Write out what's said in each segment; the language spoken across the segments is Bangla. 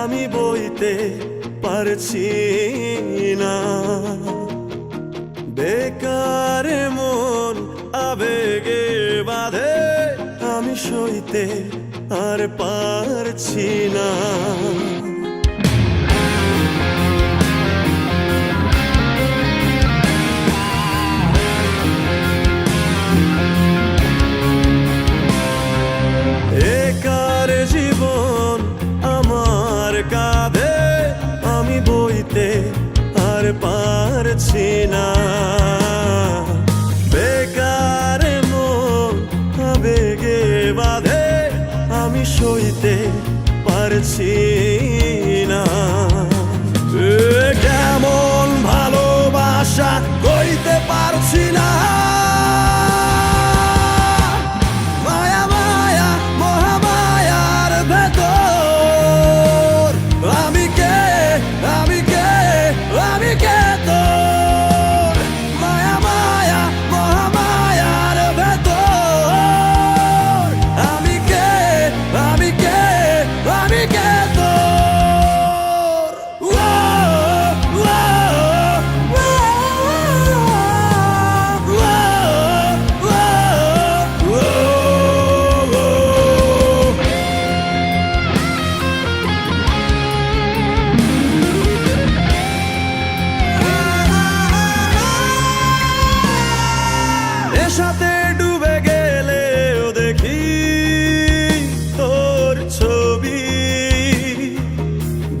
আমি বইতে পারছি না। বেকার মন আবেগে বাঁধে আমি সইতে আর পারছি না। পারছি না। বেকার মন আবেগে বাধে আমি সইতে পারছি না।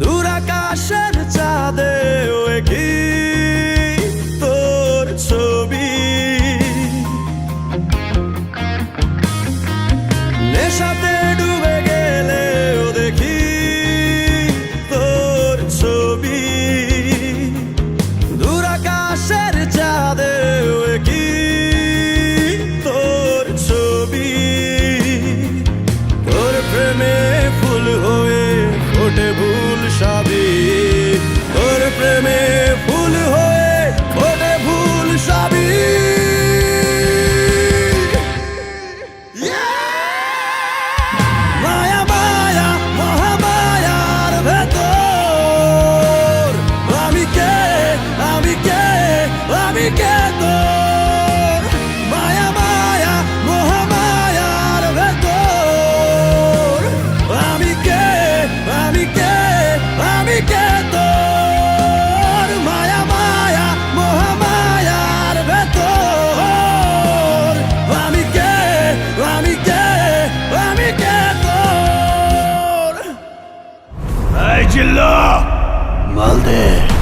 দূরাকাশের চাঁদের Angela! Mulder!